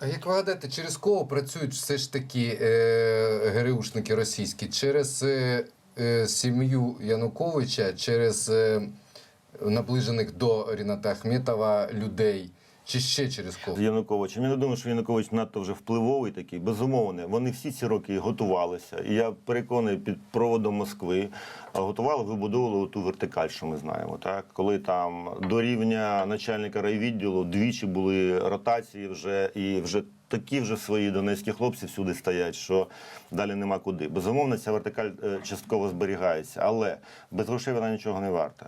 А як ви гадаєте, через кого працюють все ж таки е, ГРУшники російські? Через е, е, сім'ю Януковича, через е, наближених до Ріната Ахметова людей, чи ще через кого? з Януковичем. Я не думаю, що Янукович надто вже впливовий такий, безумовно. Вони всі ці роки готувалися. І я переконаний, під проводом Москви готували, вибудовували ту вертикаль, що ми знаємо. Так? Коли там до рівня начальника райвідділу двічі були ротації вже і вже. Такі вже свої донецькі хлопці всюди стоять, що далі нема куди. Безумовно, ця вертикаль е, частково зберігається, але без грошей вона нічого не варта.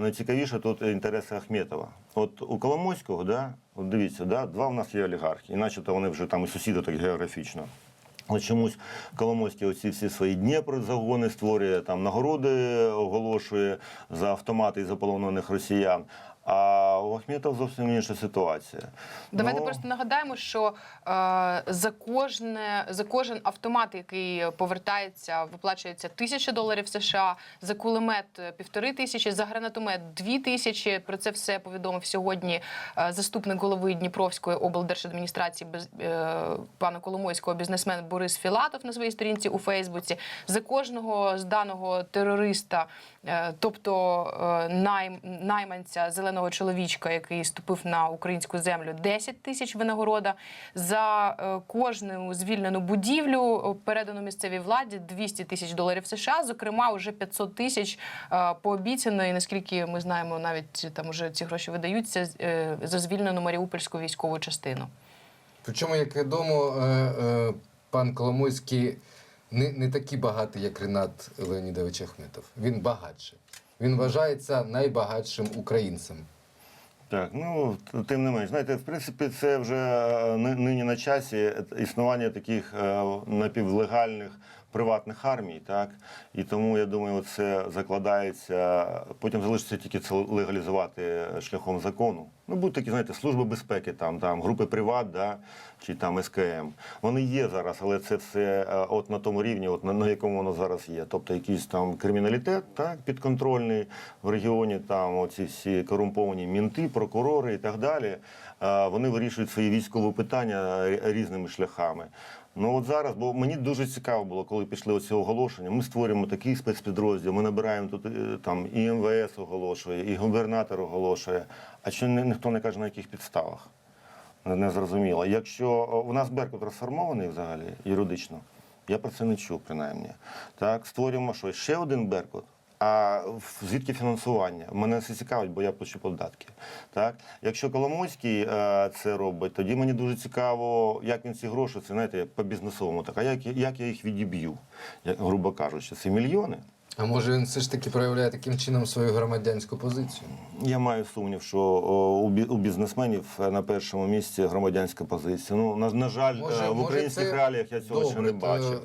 Найцікавіше тут інтереси Ахметова. От у Коломойського, да, от дивіться, да, два в нас є олігархи, і начебто вони вже там і сусіди так географічно. Але чомусь Коломойський оці всі свої Дніпро загони створює, там нагороди оголошує за автомати і заполонених росіян. А у Ахметова зовсім інша ситуація. Давайте Ну, просто нагадаємо, що е, за кожне за кожен автомат, який повертається, виплачується тисяча доларів США, за кулемет півтори тисячі, за гранатомет дві тисячі. Про це все повідомив сьогодні е, заступник голови Дніпровської облдержадміністрації без е, пана Коломойського бізнесмен Борис Філатов на своїй сторінці у Фейсбуці. За кожного зданого терориста, е, тобто е, найм, найманця зеленого чоловічка, який ступив на українську землю, 10 тисяч винагорода. За е, кожну звільнену будівлю, е, передану місцевій владі, 200 тисяч доларів США. Зокрема, вже 500 тисяч е, пообіцяно, і наскільки ми знаємо, навіть там уже ці гроші видаються за звільнену Маріупольську військову частину. Причому, як відомо, пан Коломойський не, не такий багатий, як Ренат Леонідович Ахметов. Він багатший. Він вважається найбагатшим українцем. Так, ну тим не менш, знаєте, в принципі, це вже е, нині на часі існування таких е, напівлегальних приватних армій, так і тому я думаю, це закладається. Потім залишиться тільки це легалізувати шляхом закону. Ну, будуть такі, знаєте, служби безпеки, там, там групи приват, да, чи там СКМ. Вони є зараз, але це все е, от на тому рівні, от на, на якому воно зараз є. Тобто якийсь там криміналітет, так, підконтрольний в регіоні, там оці всі корумповані мінти, прокурори і так далі. е, Вони вирішують свої військові питання різними шляхами. Ну от зараз, бо мені дуже цікаво було, коли пішли оці оголошення. Ми створюємо такий спецпідрозділ, ми набираємо тут е, там і МВС оголошує, і губернатор оголошує. А що ні- ніхто не каже на яких підставах? Не- зрозуміло. Якщо у нас Беркут розформований взагалі юридично, я про це не чув, принаймні. Так, створюємо що ще один Беркут. А звідки фінансування? Мене це цікавить, бо я плачу податки. Так? Якщо Коломойський е, це робить, тоді мені дуже цікаво, як він ці гроші, це знаєте, по бізнесовому, так, а як, я- як я їх відіб'ю, як, грубо кажучи, це мільйони. А може він все ж таки проявляє таким чином свою громадянську позицію? Я маю сумнів, що о, у, бі- у бізнесменів на першому місці громадянська позиція. Ну, на, на жаль, Може- е, в може, українських це реаліях я цього ще не добре, бачив.